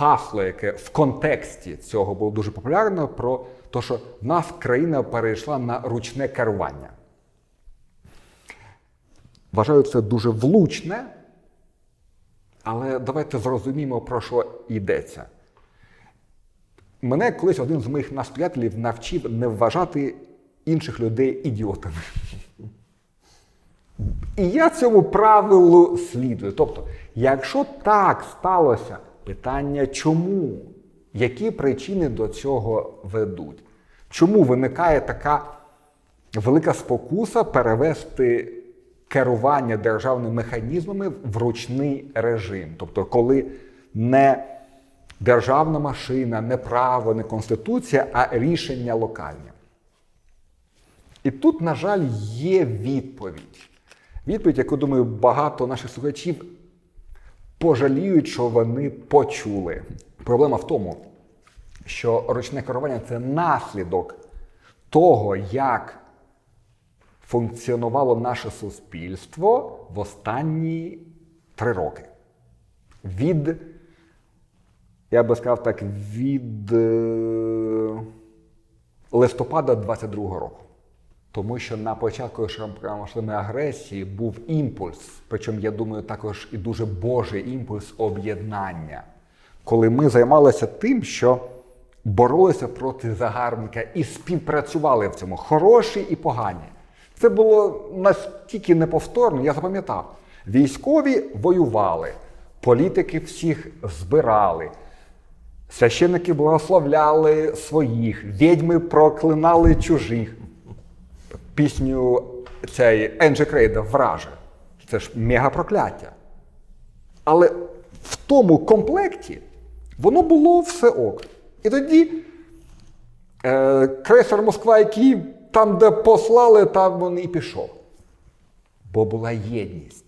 гасло, яке в контексті цього було дуже популярно, про те, що в нас країна перейшла на ручне керування. Вважаю це дуже влучне, але давайте зрозуміємо, про що йдеться. Мене колись один з моїх настоятелів навчив не вважати інших людей ідіотами. І я цьому правилу слідую. Тобто, якщо так сталося, питання чому? Які причини до цього ведуть? Чому виникає така велика спокуса перевести керування державними механізмами в ручний режим? Тобто, коли не державна машина, не право, не конституція, а рішення локальне. І тут, на жаль, є відповідь. Відповідь, яку, думаю, багато наших слухачів пожаліють, що вони почули. Проблема в тому, що ручне керування це наслідок того, як функціонувало наше суспільство в останні три роки. Від, я би сказав так, від е, листопада 22-го року. Тому що на початку широкомасштабної агресії був імпульс, причому, я думаю, також і дуже божий імпульс об'єднання, коли ми займалися тим, що боролися проти загарбника і співпрацювали в цьому хороші і погані. Це було настільки неповторно, я запам'ятав. Військові воювали, політики всіх збирали. Священники благословляли своїх, відьми проклинали чужих. Пісню цей Енджі Крейда враже. Це ж мегапрокляття. Але в тому комплекті воно було все ок. І тоді е, крейсер Москва і Київ, там, де послали, там він і пішов. Бо була єдність.